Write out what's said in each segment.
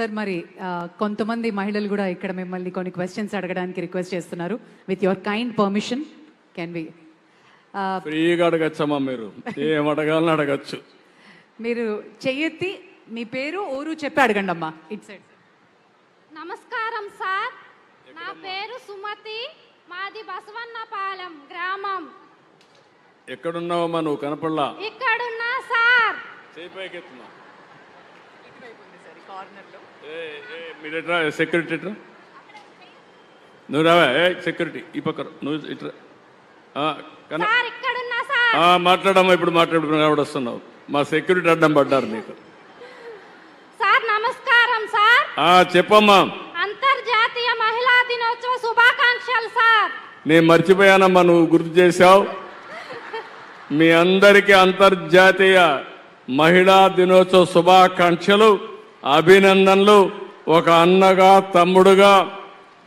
Sir మరి కొంతమంది మహిళలు కూడా ఇక్కడ మిమ్మల్ని కొన్ని క్వశ్చన్స్ అడగడానికి రిక్వెస్ట్ చేస్తున్నారు. With your kind permission can we ఫ్రీగా అడగచ్చమ్మా మీరు. ఏం అడగాలని అడగచ్చు. మీరు చెయ్యెత్తి మీ పేరు ఊరు చెప్పి అడగండి అమ్మా ఇట్ సైడ్ నమస్కారం సార్. నా పేరు సుమతి. మాది బసవన్నపాలెం గ్రామం. ఎక్కడున్నావమ్మా నువ్వు? కనపడలా? ఇక్కడున్నా సార్. చేయి పైకెత్తున్నా ఎట్రా సెక్యూరిటీ ఎట్రా? నువ్వు రావా ఏ సెక్యూరిటీ ఈ పక్క. నువ్వు ఇట్రా. మాట్లాడమ్మా ఇప్పుడు మాట్లాడు కాబట్టి వస్తున్నావు? మా సెక్యూరిటీ అడ్డం పడ్డారు నీకు. సార్ నమస్కారం సార్. చెప్పమ్మా. అంతర్జాతీయ మహిళా దినోత్సవ శుభాకాంక్షలు సార్. నేను మర్చిపోయానమ్మా నువ్వు గుర్తు చేశావు. మీ అందరికీ అంతర్జాతీయ మహిళా దినోత్సవ శుభాకాంక్షలు. అభినందనలు. ఒక అన్నగా తమ్ముడుగా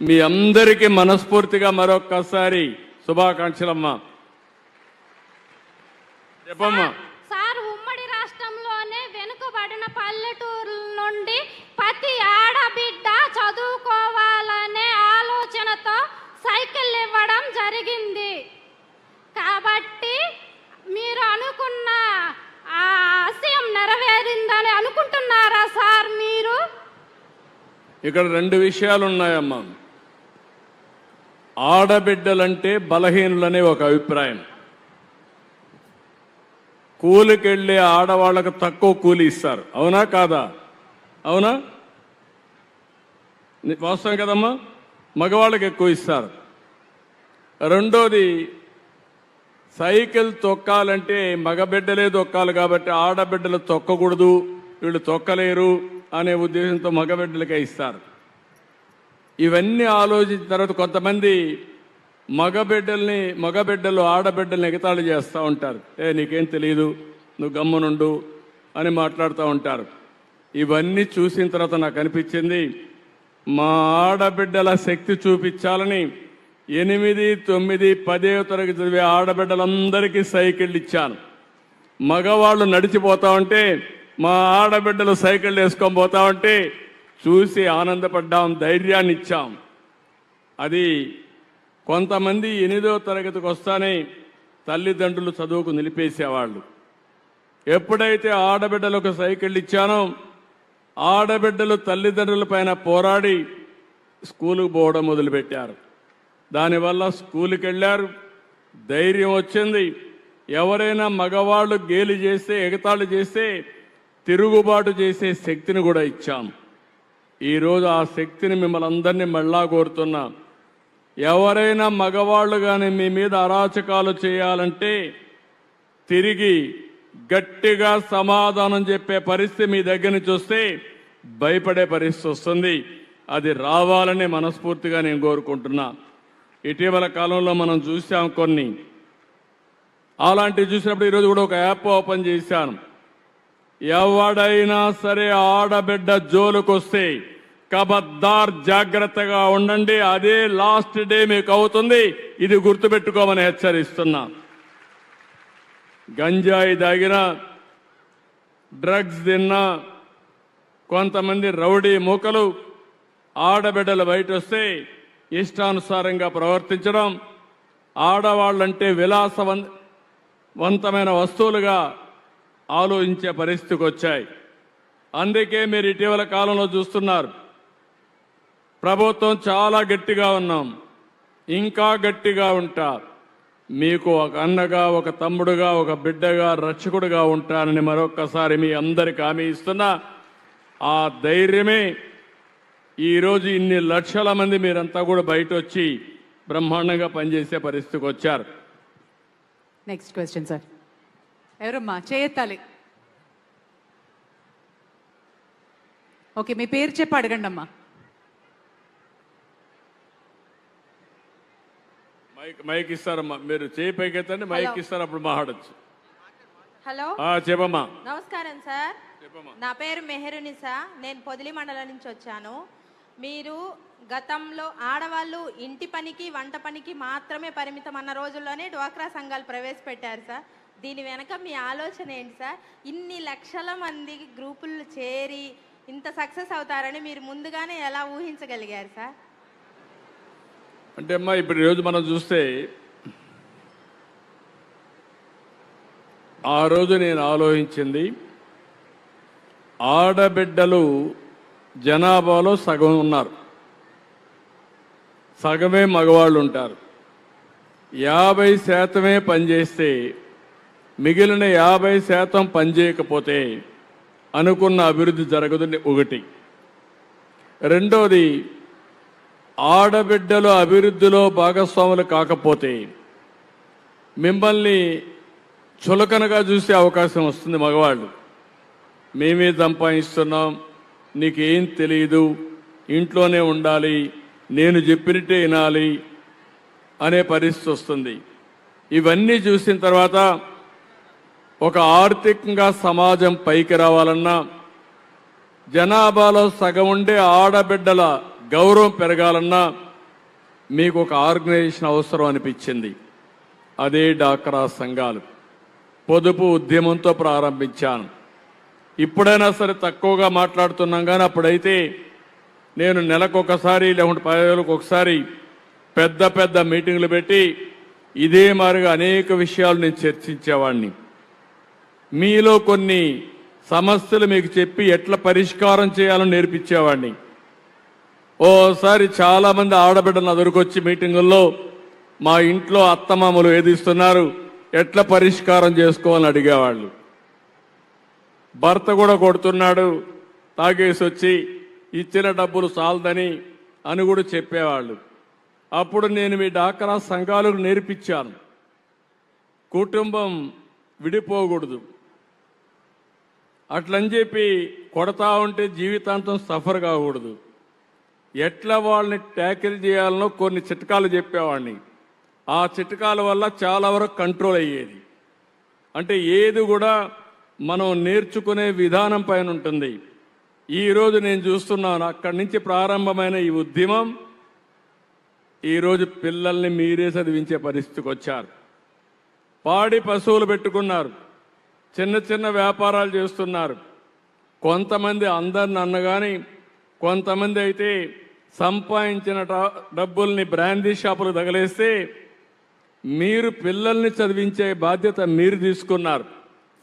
మీ అందరికీ మనస్ఫూర్తిగా మరొక్కసారి శుభాకాంక్షలమ్మా. చెప్పమ్మా. ఇక్కడ రెండు విషయాలు ఉన్నాయమ్మా ఆడబిడ్డలంటే బలహీనులనే ఒక అభిప్రాయం. కూలికెళ్ళే ఆడవాళ్ళకు తక్కువ కూలి ఇస్తారు. అవునా కాదా? అవునా? వాస్తవం కదమ్మా? మగవాళ్ళకి ఎక్కువ ఇస్తారు. రెండోది సైకిల్ తొక్కాలంటే మగబిడ్డలే తొక్కాలి కాబట్టి ఆడబిడ్డలు తొక్కకూడదు. వీళ్ళు తొక్కలేరు. అనే ఉద్దేశంతో మగబిడ్డలకే ఇస్తారు. ఇవన్నీ ఆలోచించిన తర్వాత కొంతమంది మగబిడ్డల్ని మగబిడ్డలు ఆడబిడ్డల్ని ఎగతాళి చేస్తూ ఉంటారు. ఏ నీకేం తెలియదు నువ్వు గమ్మునుండు అని మాట్లాడుతూ ఉంటారు. ఇవన్నీ చూసిన తర్వాత నాకు అనిపించింది మా ఆడబిడ్డల శక్తి చూపించాలని ఎనిమిది తొమ్మిది పదే తరగతి చదివే ఆడబిడ్డలందరికీ సైకిళ్ళు ఇచ్చాను. మగవాళ్ళు నడిచిపోతా ఉంటే మా ఆడబిడ్డలు సైకిళ్ళు వేసుకొని పోతా ఉంటే చూసి ఆనందపడ్డాం ధైర్యాన్ని ఇచ్చాం. అది కొంతమంది ఎనిమిదో తరగతికి వస్తానే తల్లిదండ్రులు చదువుకు నిలిపేసేవాళ్ళు. ఎప్పుడైతే ఆడబిడ్డలకు సైకిళ్ళు ఇచ్చానో ఆడబిడ్డలు తల్లిదండ్రుల పైన పోరాడి స్కూలుకు పోవడం మొదలుపెట్టారు. దానివల్ల స్కూల్కి వెళ్ళారు ధైర్యం వచ్చింది. ఎవరైనా మగవాళ్ళు గేలి చేస్తే ఎగతాళి చేస్తే తిరుగుబాటు చేసే శక్తిని కూడా ఇచ్చాం. ఈరోజు ఆ శక్తిని మిమ్మల్ని అందరినీ మళ్ళా కోరుతున్నా. ఎవరైనా మగవాళ్ళు కానీ మీ మీద అరాచకాలు చేయాలంటే తిరిగి గట్టిగా సమాధానం చెప్పే పరిస్థితి మీ దగ్గర నుంచి వస్తే భయపడే పరిస్థితి వస్తుంది. అది రావాలని మనస్ఫూర్తిగా నేను కోరుకుంటున్నా. ఇటీవల కాలంలో మనం చూసాం కొన్ని. అలాంటివి చూసినప్పుడు ఈరోజు కూడా ఒక యాప్ ఓపెన్ చేశాను. ఎవడైనా సరే ఆడబిడ్డ జోలుకొస్తే కబద్దార్ జాగ్రత్తగా ఉండండి అదే లాస్ట్ డే మీకు అవుతుంది ఇది గుర్తుపెట్టుకోమని హెచ్చరిస్తున్నా. గంజాయి తాగిన డ్రగ్స్ తిన్నా కొంతమంది రౌడీ మూకలు ఆడబిడ్డలు బయట వస్తే ఇష్టానుసారంగా ప్రవర్తించడం ఆడవాళ్ళంటే విలాసవంతమైన వస్తువులుగా ఆలోచించే పరిస్థితికి వచ్చాయి. అందుకే మీరు ఇటీవల కాలంలో చూస్తున్నారు. ప్రభుత్వం చాలా గట్టిగా ఉన్నాం. ఇంకా గట్టిగా ఉంటా. మీకు ఒక అన్నగా ఒక తమ్ముడుగా ఒక బిడ్డగా రక్షకుడుగా ఉంటానని మరొక్కసారి మీ అందరికి హామీ ఇస్తున్నా. ఆ ధైర్యమే ఈరోజు ఇన్ని లక్షల మంది మీరంతా కూడా బయట వచ్చి బ్రహ్మాండంగా పనిచేసే పరిస్థితికి వచ్చారు. నెక్స్ట్ క్వశ్చన్ సార్ ఎవరమ్మా? చేయెత్తాలి. ఓకే మీ పేరు చెప్పి అడగండి అమ్మా మైక్ మైక్ ఇస్తారమ్మా. మీరు చేయి పైకెత్తండి మైక్ ఇస్తారు అప్పుడు మాట్లాడచ్చు. హలో చెప్పమ్మా. నమస్కారం సార్. నా పేరు మెహరునిసా నేను పొదిలి మండలం నుంచి వచ్చాను. మీరు గతంలో ఆడవాళ్ళు ఇంటి పనికి వంట పనికి మాత్రమే పరిమితం అన్న రోజుల్లోనే డ్వాక్రా సంఘాలు ప్రవేశపెట్టారు సార్. దీని వెనక మీ ఆలోచన ఏంటి సార్? ఇన్ని లక్షల మంది గ్రూపులు చేరి ఇంత సక్సెస్ అవుతారని మీరు ముందుగానే ఎలా ఊహించగలిగారు సార్? అంటే అమ్మా ఇప్పుడు రోజు మనం చూస్తే ఆ రోజు నేను ఆలోచించింది ఆడబిడ్డలు జనాభాలో సగం ఉన్నారు. సగమే మగవాళ్ళు ఉంటారు. యాభై శాతమే పనిచేస్తే మిగిలిన యాభై శాతం పనిచేయకపోతే అనుకున్న అభివృద్ధి జరగదు ఒకటి. రెండోది ఆడబిడ్డలు అభివృద్ధిలో భాగస్వాములు కాకపోతే మిమ్మల్ని చులకనగా చూసే అవకాశం వస్తుంది మగవాళ్ళు. మేమే సంపాదిస్తున్నాం నీకేం తెలియదు ఇంట్లోనే ఉండాలి నేను చెప్పినట్టే వినాలి అనే పరిస్థితి వస్తుంది. ఇవన్నీ చూసిన తర్వాత ఒక ఆర్థికంగా సమాజం పైకి రావాలన్నా జనాభాలో సగం ఉండే ఆడబిడ్డల గౌరవం పెరగాలన్నా మీకు ఒక ఆర్గనైజేషన్ అవసరం అనిపించింది. అదే డాక్రా సంఘాలు. పొదుపు ఉద్యమంతో ప్రారంభించాను. ఇప్పుడైనా సరే తక్కువగా మాట్లాడుతున్నాం కానీ అప్పుడైతే నేను నెలకొకసారి లేకుంటే పదివేలకు ఒకసారి పెద్ద పెద్ద మీటింగ్లు పెట్టి ఇదే మారిగా అనేక విషయాలు నేను చర్చించేవాడిని మీలో కొన్ని సమస్యలు మీకు చెప్పి ఎట్లా పరిష్కారం చేయాలని నేర్పించేవాడిని. ఓసారి చాలామంది ఆడబిడ్డలు ఎదురుకొచ్చి మీటింగుల్లో మా ఇంట్లో అత్తమామలు వేధిస్తున్నారు ఎట్లా పరిష్కారం చేసుకోవాలని అడిగేవాళ్ళు. భర్త కూడా కొడుతున్నాడు తాగేసి వచ్చి ఇచ్చిన డబ్బులు చాలదని అని కూడా చెప్పేవాళ్ళు. అప్పుడు నేను మీ డాక్రా సంఘాలకు నేర్పించాను. కుటుంబం విడిపోకూడదు. అట్లని చెప్పి కొడతా ఉంటే జీవితాంతం సఫర్ కాకూడదు. ఎట్లా వాళ్ళని ట్యాకిల్ చేయాలనో కొన్ని చిట్కాలు చెప్పేవాడిని. ఆ చిట్కాల వల్ల చాలా వరకు కంట్రోల్ అయ్యేది. అంటే ఏది కూడా మనం నేర్చుకునే విధానం పైన ఉంటుంది. ఈరోజు నేను చూస్తున్నాను అక్కడి నుంచి ప్రారంభమైన ఈ ఉద్యమం ఈరోజు పిల్లల్ని మీరే చదివించే పరిస్థితికి వచ్చారు. పాడి పశువులు పెట్టుకున్నారు. చిన్న చిన్న వ్యాపారాలు చేస్తున్నారు. కొంతమంది అందరిని అన్నగాని కొంతమంది అయితే సంపాదించిన డబ్బుల్ని బ్రాందీ షాపులు తగలేస్తే మీరు పిల్లల్ని చదివించే బాధ్యత మీరు తీసుకున్నారు.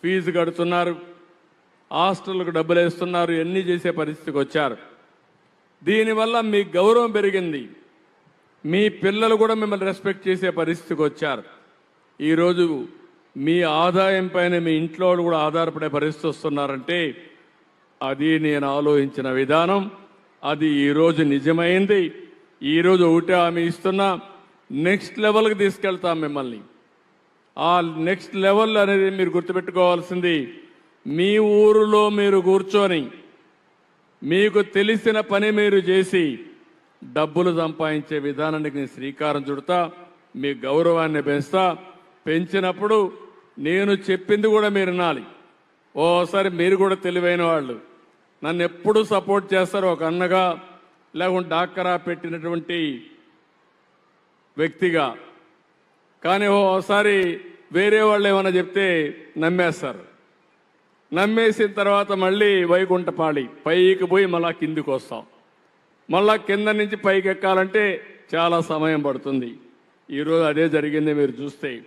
ఫీజు కడుతున్నారు హాస్టల్కు డబ్బులు వేస్తున్నారు ఎన్ని చేసే పరిస్థితికి వచ్చారు. దీనివల్ల మీ గౌరవం పెరిగింది. మీ పిల్లలు కూడా మిమ్మల్ని రెస్పెక్ట్ చేసే పరిస్థితికి వచ్చారు. ఈరోజు మీ ఆదాయం పైన మీ ఇంట్లో వాళ్ళు కూడా ఆధారపడే పరిస్థితి వస్తున్నారంటే అది నేను ఆలోచించిన విధానం అది ఈరోజు నిజమైంది ఈరోజు ఒకటే హామీ ఇస్తున్నా నెక్స్ట్ లెవెల్కి తీసుకెళ్తాం మిమ్మల్ని. ఆ నెక్స్ట్ లెవెల్ అనేది మీరు గుర్తుపెట్టుకోవాల్సింది మీ ఊరిలో మీరు కూర్చొని మీకు తెలిసిన పని మీరు చేసి డబ్బులు సంపాదించే విధానానికి నేను శ్రీకారం చుడతా మీ గౌరవాన్ని పెంచుతా పెంచినప్పుడు నేను చెప్పింది కూడా మీరు వినాలి. ఓసారి మీరు కూడా తెలివైన వాళ్ళు. నన్ను ఎప్పుడు సపోర్ట్ చేస్తారు ఒక అన్నగా లేకుంటే డాక్కరా పెట్టినటువంటి వ్యక్తిగా. కానీ ఓసారి వేరే వాళ్ళు ఏమైనా చెప్తే నమ్మేస్తారు. నమ్మేసిన తర్వాత మళ్ళీ వైకుంఠపాళి పైకి పోయి మళ్ళా కిందికి వస్తాం. మళ్ళా కింద నుంచి పైకి ఎక్కాలంటే చాలా సమయం పడుతుంది. ఈరోజు అదే జరిగింది మీరు చూస్తే.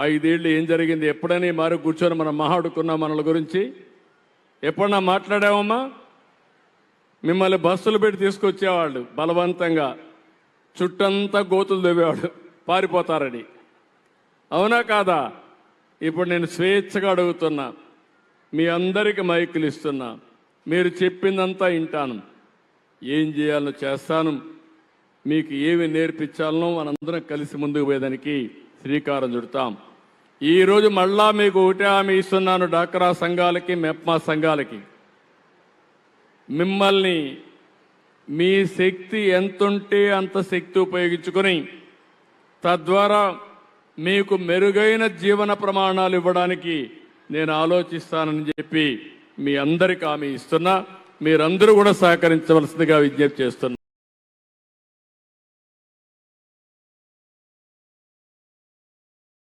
ఐదేళ్ళు ఏం జరిగింది? ఎప్పుడైనా మారు కూర్చొని మనం మాట్లాడుకున్నాం మనల గురించి? ఎప్పుడన్నా మాట్లాడామమ్మా మిమ్మల్ని బస్సులు పెట్టి తీసుకొచ్చేవాళ్ళు బలవంతంగా. చుట్టంతా గోతులు దవ్వేవాడు పారిపోతారని. అవునా కాదా? ఇప్పుడు నేను స్వేచ్ఛగా అడుగుతున్నా మీ అందరికి మైకులు ఇస్తున్నా మీరు చెప్పిందంతా వింటాను. ఏం చేయాలో చేస్తాను. మీకు ఏమి నేర్పించాలనో మనందరం కలిసి ముందుకు పోయేదానికి శ్రీకారం చుడతాం. ఈరోజు మళ్ళా మీకు ఒకటే హామీ ఇస్తున్నాను డాక్రా సంఘాలకి మెప్మా సంఘాలకి. మిమ్మల్ని మీ శక్తి ఎంతుంటే అంత శక్తి ఉపయోగించుకొని తద్వారా మీకు మెరుగైన జీవన ప్రమాణాలు ఇవ్వడానికి నేను ఆలోచిస్తానని చెప్పి మీ అందరికి హామీ ఇస్తున్నా. మీరందరూ కూడా సహకరించవలసిందిగా విజ్ఞప్తి చేస్తున్నా.